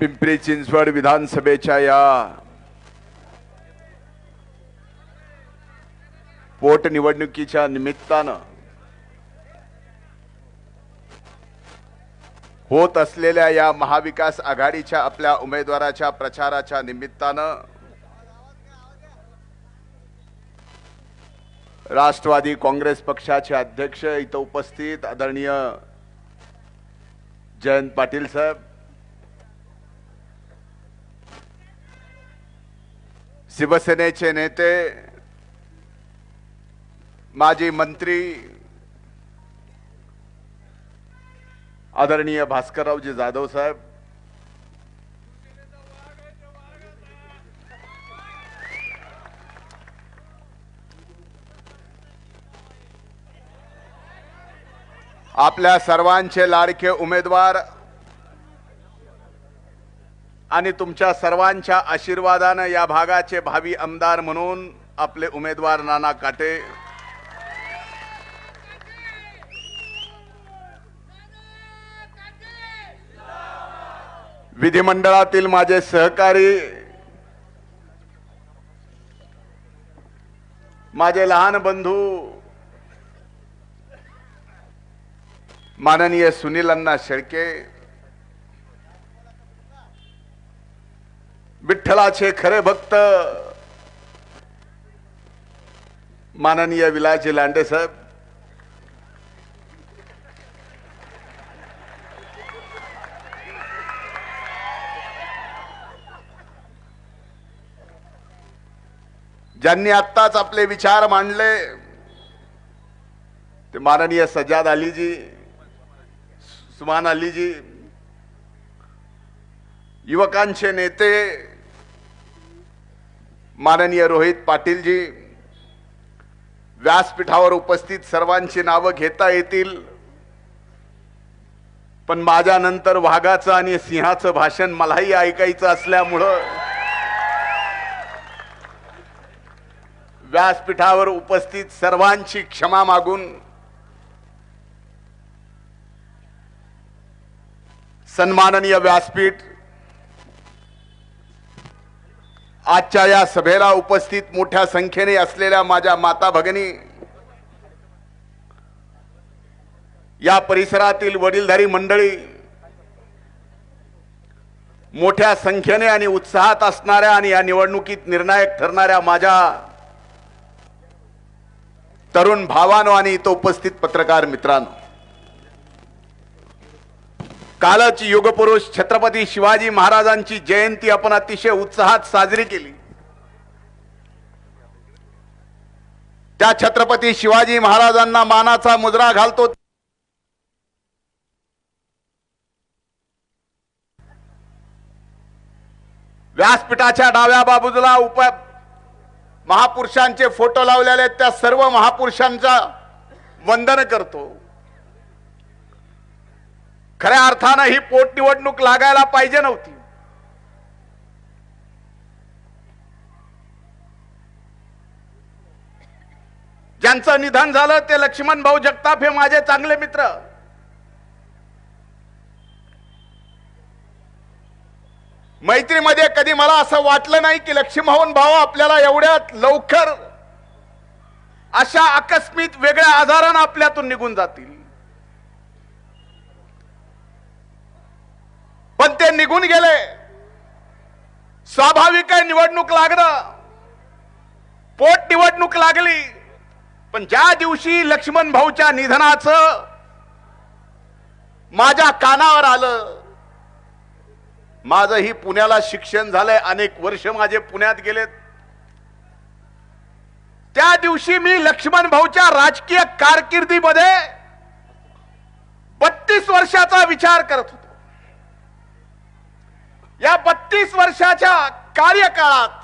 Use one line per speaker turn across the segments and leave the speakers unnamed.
पिंपरी चिंचवड विधानसभेच्या या पोटनिवडणुकीच्या निमित्तानं होत असलेल्या या महाविकास आघाडीच्या आपल्या उमेदवाराच्या प्रचाराच्या निमित्तानं राष्ट्रवादी काँग्रेस पक्षाचे अध्यक्ष इथं उपस्थित आदरणीय जयंत पाटील साहेब शिवसेनेचे नेते माजी मंत्री आदरणीय भास्कररावजी जाधव साहेब आपल्या सर्वांचे लाडके उमेदवार आणि तुमच्या सर्वांच्या आशीर्वादानं या भागाचे भावी आमदार म्हणून आपले उमेदवार नाना काटे. विधिमंडळातील माझे सहकारी माझे लहान बंधू माननीय सुनील अण्णा शेळके विठ्ठलाचे खरे भक्त. माननीय विलाजी लांडे साहेब. ज्यांनी आत्ताच आपले विचार मांडले ते माननीय सज्जाद अलीजी सुमान अलीजी युवकांचे नेते माननीय रोहित पाटीलजी व्यासपीठावर उपस्थित सर्वांची नावं घेता येतील. पण माझ्यानंतर वाघाचं आणि सिंहाचं भाषण मलाही ऐकायचं असल्यामुळं व्यासपीठावर उपस्थित सर्वांची क्षमा मागून सन्माननीय व्यासपीठ आजच्या या सभेला उपस्थित मोठ्या संख्येने असलेल्या माझ्या माता भगिनी या परिसरातील वडीलधारी मंडळी मोठ्या संख्येने आणि उत्साहात असणाऱ्या आणि या निवडणुकीत निर्णायक ठरणाऱ्या माझ्या तरुण भावानो आणि इथं उपस्थित पत्रकार मित्रांनो कालच युगपुरुष छत्रपती शिवाजी महाराजांची जयंती आपण अतिशय उत्साहात साजरी केली. त्या छत्रपती शिवाजी महाराजांना मानाचा मुजरा घालतो. व्यासपीठाच्या डाव्या बाजूला उप महापुरुषांचे फोटो लावलेले त्या सर्व महापुरुषांचा वंदन करतो. खऱ्या अर्थानं ही पोटनिवडणूक लागायला पाहिजे नव्हती. ज्यांचं निधन झालं ते लक्ष्मण भाऊ जगताप हे माझे चांगले मित्र. मैत्रीमध्ये कधी मला असं वाटलं नाही की लक्ष्मीभाऊन भाऊ आपल्याला एवढ्यात लवकर अशा आकस्मित वेगळ्या आजारानं आपल्यातून निघून जातील. पण ते निघून गेले. स्वाभाविक आहे निवडणूक लागणं. पोट निवडणूक लागली. पण ज्या दिवशी लक्ष्मण भाऊच्या निधनाचं माझ्या कानावर आलं माझं ही पुण्याला शिक्षण झालंय. अनेक वर्ष माझे पुण्यात गेलेत. त्या दिवशी मी लक्ष्मण भाऊच्या राजकीय कारकिर्दीमध्ये बत्तीस वर्षाचा विचार करत होतो. या बत्तीस वर्षाच्या कार्यकाळात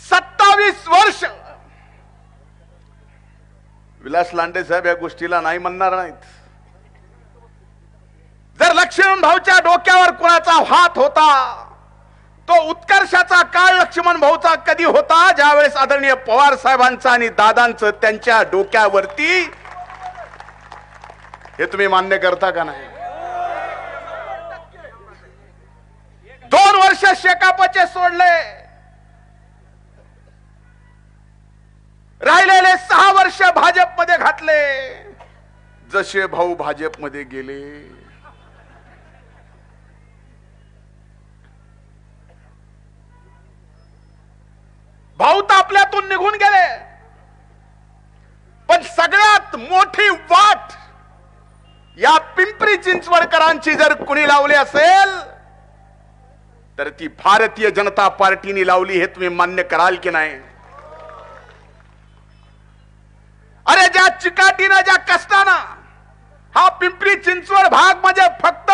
सत्तावीस वर्ष विलास लांडे साहेब या गोष्टीला नाही म्हणणार नाहीत. जर लक्ष्मण भाऊच्या डोक्यावर कुणाचा हात होता तो उत्कर्षाचा काळ लक्ष्मण भाऊचा कधी होता? ज्यावेळेस आदरणीय पवार साहेबांचा आणि दादांचं त्यांच्या डोक्यावरती हे तुम्ही मान्य करता का नाही? दोन वर्ष शेकापचे सोडले. राहिलेले सहा वर्ष भाजपमध्ये घातले. जसे भाऊ भाजपमध्ये गेले. भाऊ तर आपल्यातून निघून गेले. पण सगळ्यात मोठी वाट या पिंपरी चिंचवडकरांची जर कुणी लावली असेल तर ती भारतीय जनता पार्टीने लावली हे तुम्ही मान्य कराल की नाही? अरे ज्या चिकाटीनं ज्या कष्टानं हा पिंपरी चिंचवड भाग म्हणजे फक्त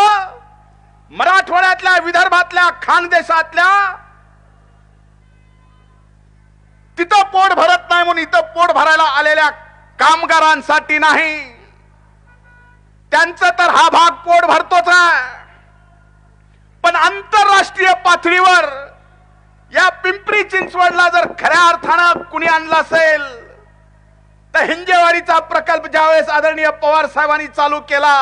मराठवाड्यातल्या विदर्भातल्या खानदेशातल्या तिथं पोट भरत नाही म्हणून इथं पोट भरायला आलेल्या कामगारांसाठी नाही. त्यांचं तर हा भाग पोट भरतोच आहे. पण आंतरराष्ट्रीय पातळीवर या पिंपरी चिंचवडला जर खऱ्या अर्थानं कुणी आणला असेल तर हिंजेवाडीचा प्रकल्प ज्यावेळेस आदरणीय पवार साहेबांनी चालू केला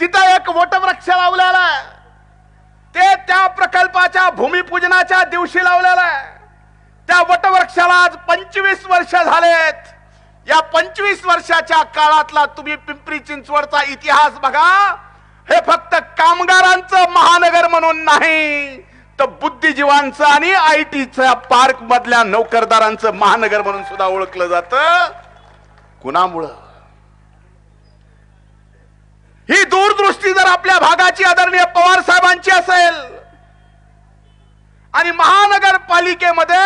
तिथं एक वटवृक्ष लावलेला आहे. ते त्या प्रकल्पाच्या भूमिपूजनाच्या दिवशी लावलेला आहे. त्या वटवृक्षाला आज पंचवीस वर्ष झालेत. या पंचवीस वर्षाच्या काळातला तुम्ही पिंपरी चिंचवडचा इतिहास बघा. हे फक्त कामगारांचं महानगर म्हणून नाही तर बुद्धिजीवांचं आणि आय टीच्या पार्क मधल्या नोकरदारांचं महानगर म्हणून सुद्धा ओळखलं जात. कुणामुळं? ही दूरदृष्टी जर आपल्या भागाची आदरणीय पवार साहेबांची असेल आणि महानगरपालिकेमध्ये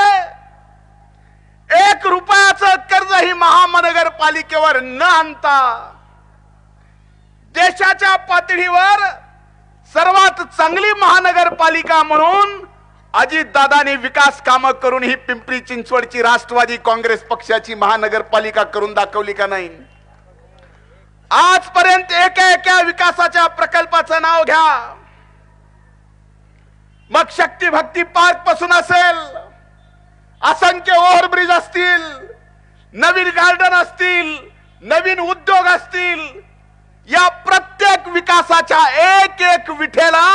एक रुपयाचं कर्ज ही महानगरपालिकेवर न आणता देशाच्या पातळीवर सर्वात चांगली महानगरपालिका म्हणून अजितदादांनी विकास कामं करून ही पिंपरी चिंचवडची राष्ट्रवादी काँग्रेस पक्षाची महानगरपालिका करून दाखवली का नाही? आजपर्यंत एका एका विकासाच्या प्रकल्पाचं नाव घ्या. मग शक्ती भक्ती पार्कपासून असेल असंख्य ओव्हरब्रिज असतील नवीन गार्डन असतील नवीन उद्योग असतील या प्रत्येक विकासाच्या एक एक विठेला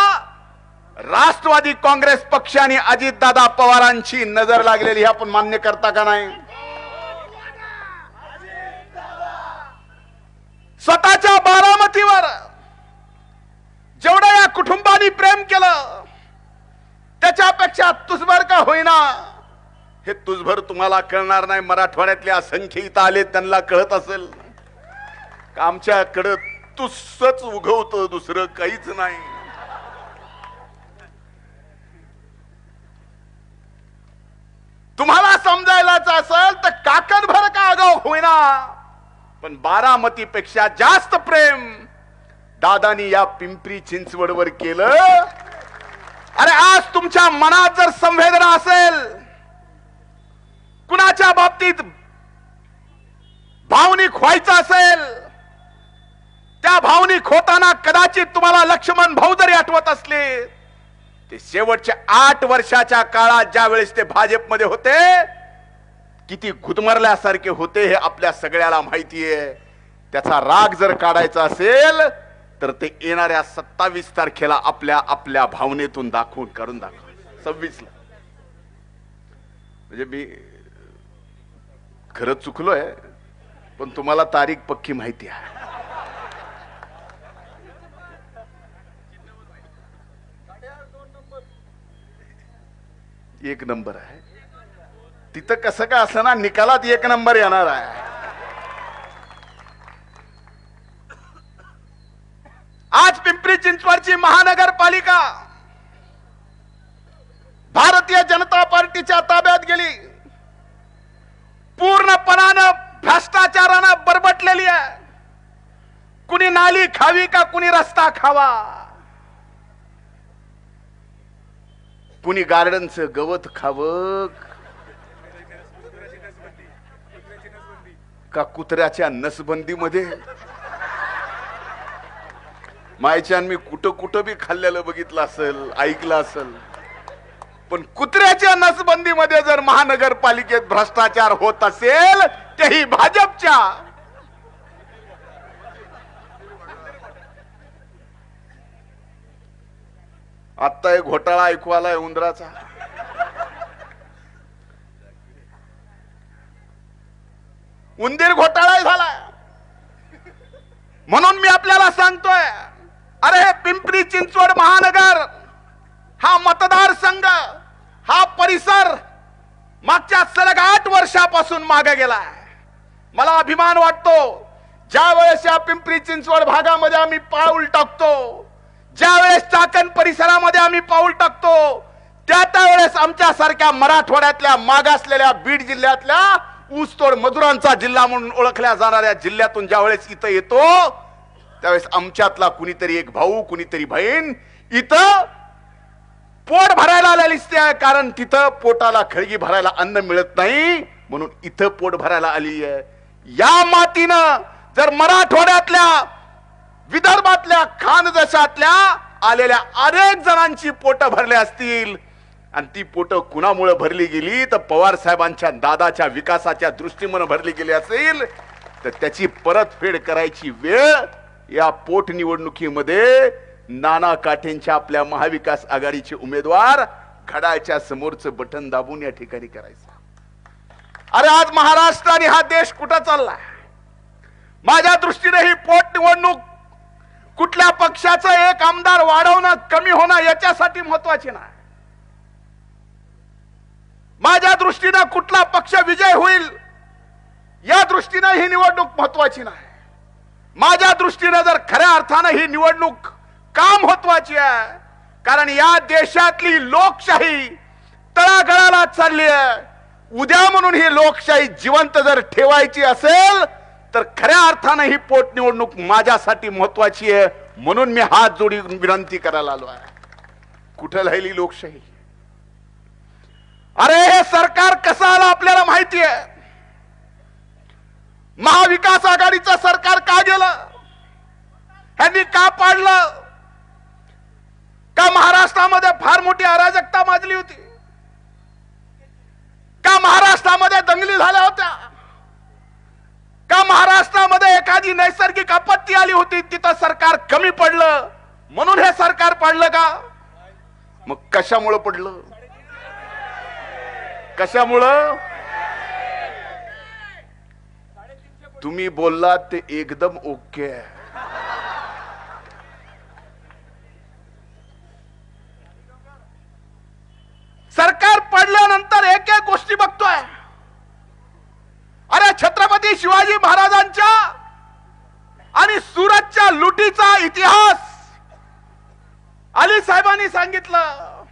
राष्ट्रवादी काँग्रेस पक्ष आणि अजितदादा पवारांची नजर लागलेली हे आपण मान्य करता का नाही? स्वतःच्या बारामतीवर जेवढं या कुटुंबानी प्रेम केलं त्याच्यापेक्षा तुझभर का होईना हे तुझभर तुम्हाला कळणार नाही. मराठवाड्यातले असंख्य इथं आले त्यांना कळत असेल. आमच्याकडं तुसच उगवतं दुसरं काहीच नाही. तुम्हाला समजायलाच असेल तर काकणभर का आगाव होईना. पण बारामतीपेक्षा जास्त प्रेम दादानी या पिंपरी चिंचवडवर केलं. अरे आज तुमच्या मनात जर संवेदना असेल कुणाच्या बाबतीत भावनिक व्हायचं असेल त्या असताना कदाचित तुम्हाला लक्ष्मण भाऊ जरी आठवत असले ते शेवटच्या आठ वर्षाच्या काळात ज्या वेळेस ते भाजपमध्ये होते किती गुदमरल्यासारखे होते हे आपल्या सगळ्याला माहिती आहे त्याचा राग जर काढायचा असेल तर ते येणाऱ्या सत्तावीस तारखेला आपल्या आपल्या भावनेतून दाखवून करून दाखव. सव्वीस ला म्हणजे मी खरंच चुकलोय पण तुम्हाला तारीख पक्की माहिती आहे. एक नंबर आहे. तिथं कसं का असं निकालात एक नंबर येणार आहे. आज पिंपरी चिंचवडची महानगरपालिका भारतीय जनता पार्टीच्या ताब्यात गेली. पूर्णपणानं भ्रष्टाचारानं बरबटलेली आहे. कुणी नाली खावी का कुणी रस्ता खावा? कुणी गार्डनचं गवत खावं का कुत्र्याच्या नसबंदीमध्ये? मायच्यान मी कुठं कुठं बी खाल्लेलं बघितलं असेल ऐकलं असेल. पण कुत्र्याच्या नसबंदीमध्ये जर महानगरपालिकेत भ्रष्टाचार होत असेल तेही भाजपच्या. आत्ता एक घोटाळा ऐकू आलाय उंदराचा. उंदीर घोटाळा झाला म्हणून मी आपल्याला सांगतोय अरे हे पिंपरी चिंचवड महानगर हा मतदारसंघ हा परिसर मागच्या सलग आठ वर्षापासून मागे गेलाय. मला अभिमान वाटतो ज्या वेळेस या पिंपरी चिंचवड भागामध्ये आम्ही पाऊल टाकतो ज्या वेळेस चाकण परिसरामध्ये आम्ही पाऊल टाकतो त्या त्यावेळेस आमच्यासारख्या मराठवाड्यातल्या मागासलेल्या बीड जिल्ह्यातल्या ऊसतोड मजुरांचा जिल्हा म्हणून ओळखल्या जाणाऱ्या जिल्ह्यातून ज्या वेळेस इथं येतो त्यावेळेस आमच्यातला कुणीतरी एक भाऊ कुणीतरी बहीण इथं पोट भरायला आलेली दिसते कारण तिथं पोटाला खळगी भरायला अन्न मिळत नाही म्हणून इथं पोट भरायला आली आहे. या मातीनं जर मराठवाड्यातल्या विदर्भातल्या खानदशातल्या आलेल्या अनेक जणांची पोट भरले असतील. आणि ती पोट कुणामुळे भरली गेली? तर पवार साहेबांच्या दादाच्या विकासाच्या दृष्टीमुळे भरली गेली असेल. तर त्याची परतफेड करायची वेळ या पोटनिवडणुकीमध्ये नाना काठेंच्या आपल्या महाविकास आघाडीचे उमेदवार घड्याळच्या समोरचं बटन दाबून या ठिकाणी करायचं. अरे आज महाराष्ट्र आणि हा देश कुठं चाललाय? माझ्या दृष्टीने ही पोटनिवडणूक कुठल्या पक्षाचं एक आमदार वाढवणं कमी होणं याच्यासाठी महत्वाची नाही. माझ्या दृष्टीनं कुठला पक्ष विजय होईल या दृष्टीनं ही निवडणूक महत्वाची नाही. माझ्या दृष्टीनं जर खऱ्या अर्थानं ही निवडणूक का महत्वाची आहे कारण या देशातली लोकशाही तळागळाला चालली आहे. उद्या म्हणून ही लोकशाही जिवंत जर ठेवायची असेल तर खऱ्या अर्थानं ही पोटनिवडणूक माझ्यासाठी महत्वाची आहे म्हणून मी हात जोडी विनंती करायला आलो आहे. कुठं राहिली लोकशाही? अरे हे सरकार कसं आलं आपल्याला माहिती आहे? महाविकास आघाडीचं सरकार का गेलं? ह्यांनी का पाडलं? का महाराष्ट्रामध्ये फार मोठी अराजकता माजली होती? का महाराष्ट्रामध्ये दंगली झाल्या होत्या? का महाराष्ट्रामध्ये एखादी नैसर्गिक आपत्ती आली होती? तिथं सरकार कमी पडलं. म्हणून हे सरकार पडलं का? मग कशामुळं पडलं? कशामुळं? तुम्ही बोललात ते एकदम ओके आहे सरकार पडल्यानंतर एक एक गोष्टी बघतोय अरे छत्रपती शिवाजी महाराजांच्या आणि या लुटीचा इतिहास. अली साहेबांनी सांगितलं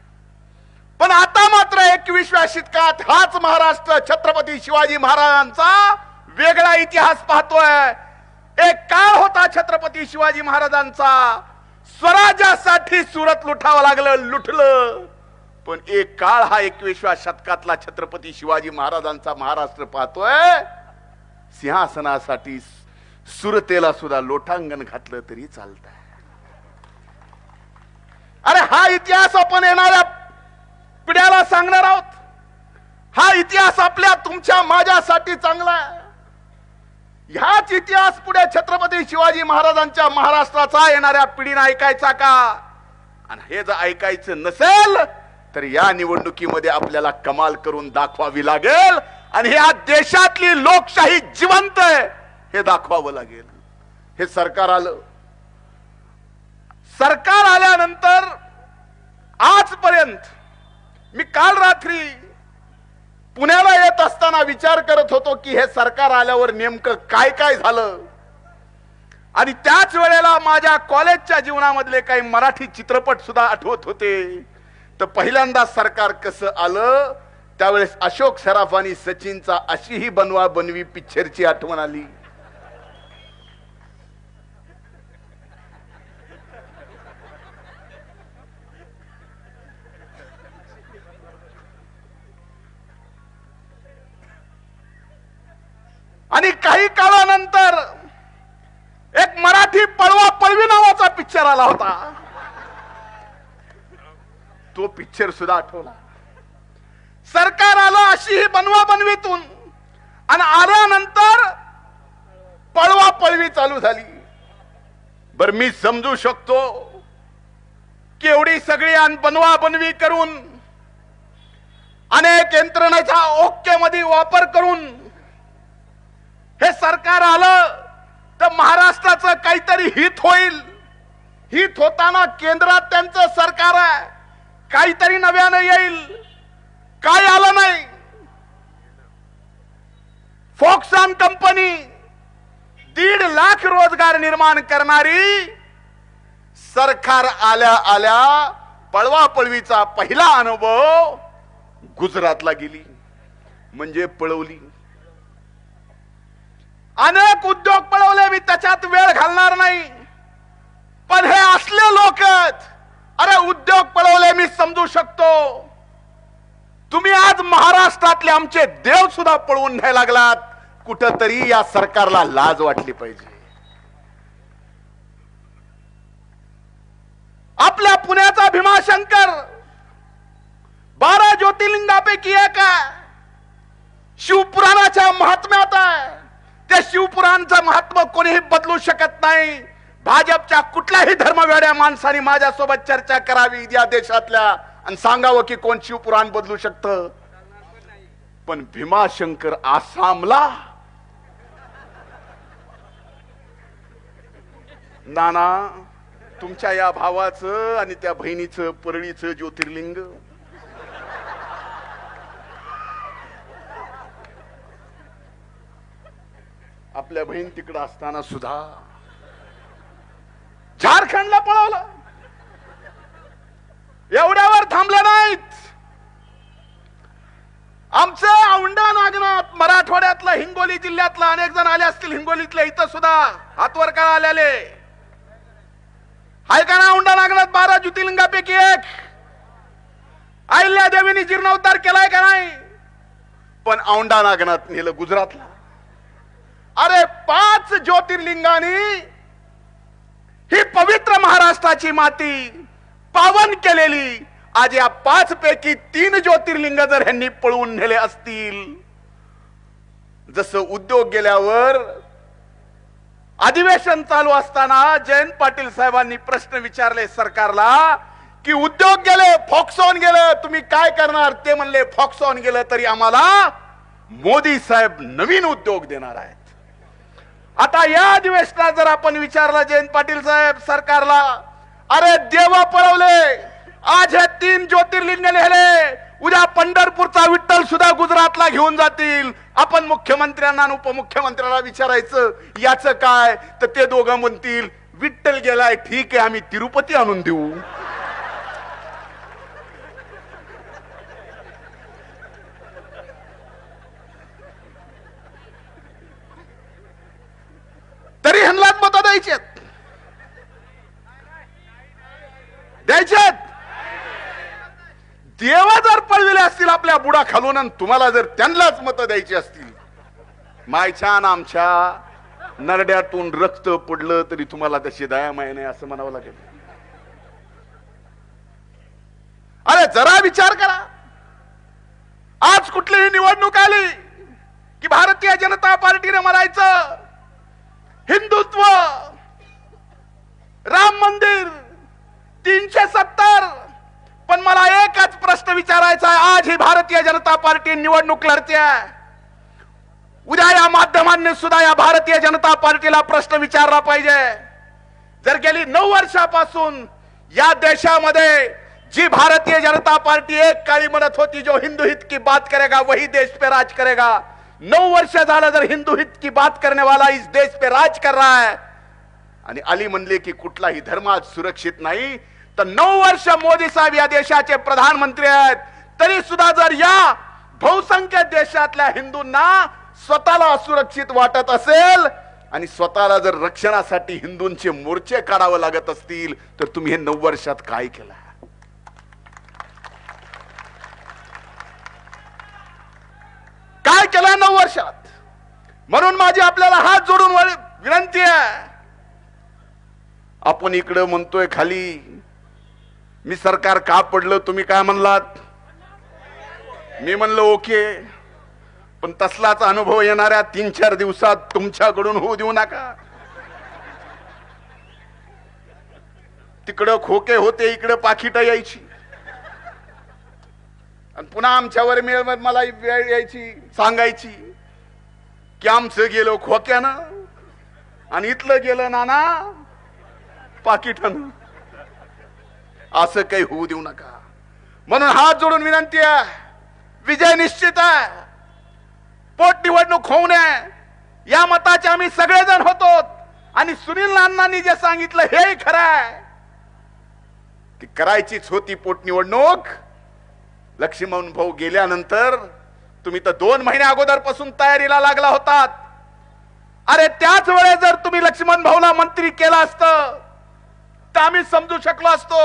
पण आता मात्र एकविसव्या शतकात हाच महाराष्ट्र छत्रपती शिवाजी महाराजांचा वेगळा इतिहास पाहतोय. एक काळ होता छत्रपती शिवाजी महाराजांचा. स्वराज्यासाठी सुरत लुटावं लागलं लुटलं पण एक काळ हा एकविसव्या शतकातला छत्रपती शिवाजी महाराजांचा महाराष्ट्र पाहतोय. सिंहासनासाठी सुरतेला सुद्धा लोटांगण घातलं तरी चालत अरे हा इतिहास आपण येणाऱ्या पिढ्याला सांगणार आहोत. हा इतिहास आपल्या तुमच्या माझ्यासाठी चांगला आहे. ह्याच इतिहास पुढे छत्रपती शिवाजी महाराजांच्या महाराष्ट्राचा येणाऱ्या पिढीने ऐकायचा का? आणि हे जर ऐकायचं नसेल तर या निवडणुकीमध्ये आपल्याला कमाल करून दाखवावी लागेल. आणि ह्या देशातली लोकशाही जिवंत आहे. हे दाखवावं लागेल. हे सरकार आलं. सरकार आल्यानंतर आजपर्यंत मी काल रात्री पुण्याला येत असताना विचार करत होतो की हे सरकार आल्यावर नेमकं काय काय झालं? आणि त्याच वेळेला माझ्या कॉलेजच्या जीवनामधले काही मराठी चित्रपट सुद्धा आठवत होते. तर पहिल्यांदा सरकार कसं आलं? त्यावेळेस अशोक सराफ आणि सचिनचा अशीही बनवा बनवी पिक्चरची आठवण आली. आणि काही काळानंतर एक मराठी पळवा पळवी नावाचा पिक्चर आला होता. तो पिक्चर सुद्धा आठवला. सरकार आलं अशी ही बनवा बनवीतून आणि आल्यानंतर पळवा पळवी चालू झाली. बर मी समजू शकतो केवढी सगळी अन बनवा बनवी करून अनेक यंत्रणेचा ओक्यामध्ये वापर करून हे सरकार आलं तर महाराष्ट्राचं काहीतरी हित होईल. हित होताना केंद्रात त्यांचं सरकार आहे. काहीतरी नव्यानं येईल. काय आलं नाही? फॉक्सॉन कंपनी दीड लाख रोजगार निर्माण करणारी सरकार आल्या आल्या पळवा पळवीचा पहिला अनुभव गुजरातला गेली. म्हणजे पळवली. अनेक उद्योग पळवले मी त्याच्यात वेळ घालणार नाही. पण हे असले लोक अरे उद्योग पळवले मी समजू शकतो. तुम्ही आज महाराष्ट्रातले आमचे देव सुद्धा पळवून न्याय लागलात. कुठंतरी या सरकारला लाज वाटली पाहिजे. आपल्या पुण्याचा भीमाशंकर बारा ज्योतिर्लिंगापैकी एक शिवपुराणाच्या महात्म्यात त्या शिवपुराणचं महात्म कोणीही बदलू शकत नाही. भाजपच्या कुठल्याही धर्मवेड्या माणसाने माझ्यासोबत चर्चा करावी या देशातल्या. आणि सांगावं की कोण शिवपुराण बदलू शकत. पण भीमाशंकर आसामला? नाना तुमच्या या भावाचं आणि त्या बहिणीचं परळीचं ज्योतिर्लिंग? आपल्या बहीण तिकडं असताना सुद्धा झारखंडला पळवलं. एवढ्यावर थांबलं नाहीत. आमचं औंढा नागनाथ मराठवाड्यातलं हिंगोली जिल्ह्यातलं अनेक जण आले असतील हिंगोलीतल्या इथं सुद्धा हातवर का आलेले. हाय का ना औंढा नागनाथ बारा ज्योतिर्लिंगापैकी एक? अहिल्या देवीने जीर्णोद्धार केलाय का नाही? पण औंढा नागनाथ नेलं गुजरातला. अरे पाच ज्योतिर्लिंगानी ही पवित्र महाराष्ट्राची माती पावन केलेली. आज या पाच पैकी तीन ज्योतिर्लिंग जर ह्यांनी पळवून नेले असतील जसं उद्योग गेल्यावर अधिवेशन चालू असताना जयंत पाटील साहेबांनी प्रश्न विचारले सरकारला की उद्योग गेले फॉक्सॉन गेलं तुम्ही काय करणार? ते म्हणले फॉक्सॉन गेलं तरी आम्हाला मोदी साहेब नवीन उद्योग देणार आहेत. आता या अधिवेशनात जर आपण विचारला जयंत पाटील साहेब सरकारला अरे देवा पळवले आज हे तीन ज्योतिर्लिंग लिहिले उद्या पंढरपूरचा विठ्ठल सुद्धा गुजरातला घेऊन जातील. आपण मुख्यमंत्र्यांना आणि उपमुख्यमंत्र्यांना विचारायचं याचं काय? तर ते दोघं म्हणतील विठ्ठल गेलाय ठीक आहे आम्ही तिरुपती आणून देऊ तरी ह्यांनाच मत देवा जर पळविले असतील आपल्या बुडा खालून आणि तुम्हाला जर त्यांनाच मत द्यायची असतील मायच्या आमच्या नरड्यातून रक्त पडलं तरी तुम्हाला तशी दया माय नाही असं म्हणावं लागेल. अरे जरा विचार करा. आज कुठलीही निवडणूक आली की भारतीय जनता पार्टीने म्हणायचं हिंदुत्व राम मंदिर तीनशे सत्तर. पण मला एकच प्रश्न विचारायचा आहे. आज ही भारतीय जनता पार्टी निवडणूक लढते आहे. उद्या या माध्यमांनी सुद्धा या भारतीय जनता पार्टीला प्रश्न विचारला पाहिजे. जर गेली नऊ वर्षापासून या देशामध्ये जी भारतीय जनता पार्टी एक काळी म्हणत होती जो हिंदू हित की बात करेगा वही देश पे राज करेगा नऊ वर्ष झालं जर हिंदू हित की बात करने वाला इस देश पे राज कर रहा है आणि अली म्हणले की कुठलाही धर्म आज सुरक्षित नाही तर नऊ वर्ष मोदी साहेब या देशाचे प्रधानमंत्री आहेत. तरी सुद्धा जर या बहुसंख्य देशातल्या हिंदूंना स्वतःला असुरक्षित वाटत असेल आणि स्वतःला जर रक्षणासाठी हिंदूंचे मोर्चे काढावं लागत असतील तर तुम्ही हे नऊ वर्षात काय केलं? नऊ वर्षात. म्हणून माझी आपल्याला हात जोडून विनंती आहे. आपण इकडं म्हणतोय खाली मी सरकार का पडलं तुम्ही काय म्हणलात? मी म्हणलं ओके पण तसलाच अनुभव येणाऱ्या तीन चार दिवसात तुमच्याकडून होऊ देऊ नका. तिकडं खोके होते इकडं पाकिटं यायची. आणि पुन्हा आमच्यावर मिळ मला वेळ यायची सांगायची की आमचं गेलो खोक्यानं आणि इथलं गेलं नाना पाकिटानं. असं काही होऊ देऊ नका. म्हणून हात जोडून विनंती आहे. विजय निश्चित आहे. पोट निवडणूक होऊ नये. या मताचे आम्ही सगळेजण होतो. आणि सुनील नानांनी जे सांगितलं हे खरं आहे. ती करायचीच होती पोटनिवडणूक लक्ष्मण भाऊ गेल्यानंतर तुम्ही तर दोन महिन्या अगोदरपासून तयारीला लागला होतात. अरे त्याच वेळेस जर तुम्ही लक्ष्मण भाऊला मंत्री केलं असतं तर आम्ही समजू शकलो असतो.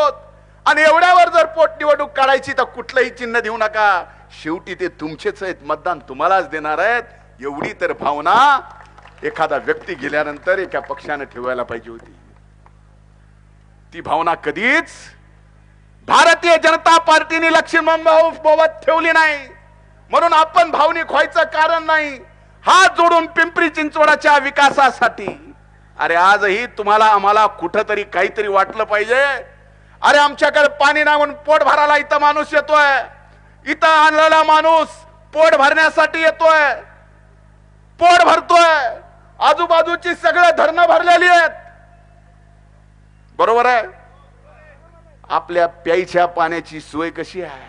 आणि एवढ्यावर जर पोटनिवडणूक काढायची तर कुठलंही चिन्ह देऊ नका. शेवटी ते तुमचेच आहेत. मतदान तुम्हालाच देणार आहेत. एवढी तर भावना एखादा व्यक्ती गेल्यानंतर एका पक्षाने ठेवायला पाहिजे होती. ती भावना कधीच भारतीय जनता पार्टीने लक्ष्मण भाऊ बोबत ठेवली नाही. म्हणून आपण भावनिक व्हायचं कारण नाही. हात जोडून पिंपरी चिंचवडाच्या विकासासाठी. अरे आजही तुम्हाला आम्हाला कुठंतरी काहीतरी वाटलं पाहिजे. अरे आमच्याकडे पाणी नाही पोट भरायला इथं माणूस येतोय. इथं आणलेला माणूस पोट भरण्यासाठी येतोय. पोट भरतोय. आजूबाजूची सगळं धरणं भरलेली आहेत. बरोबर आहे? आपल्या प्यायच्या पाण्याची सोय कशी आहे?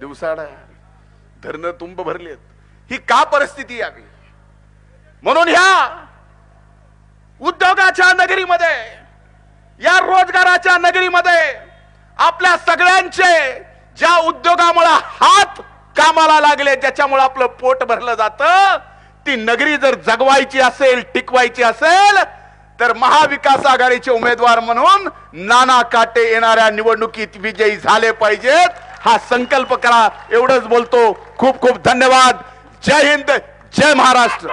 दिवसाड धरणं तुंब भरलेत. ही का परिस्थिती आहे म्हणून ह्या उद्योगाच्या नगरीमध्ये या रोजगाराच्या नगरीमध्ये आपल्या सगळ्यांचे ज्या उद्योगामुळे हात कामाला लागले ज्याच्यामुळे आपलं पोट भरलं जातं ती नगरी जर जगवायची असेल टिकवायची असेल तर महाविकास आघाडीचे उमेदवार म्हणून नाना काटे येणाऱ्या निवडणुकीत विजयी झाले पाहिजेत. हा संकल्प करा. एवढंच बोलतो. खूप खूप धन्यवाद. जय हिंद. जय महाराष्ट्र.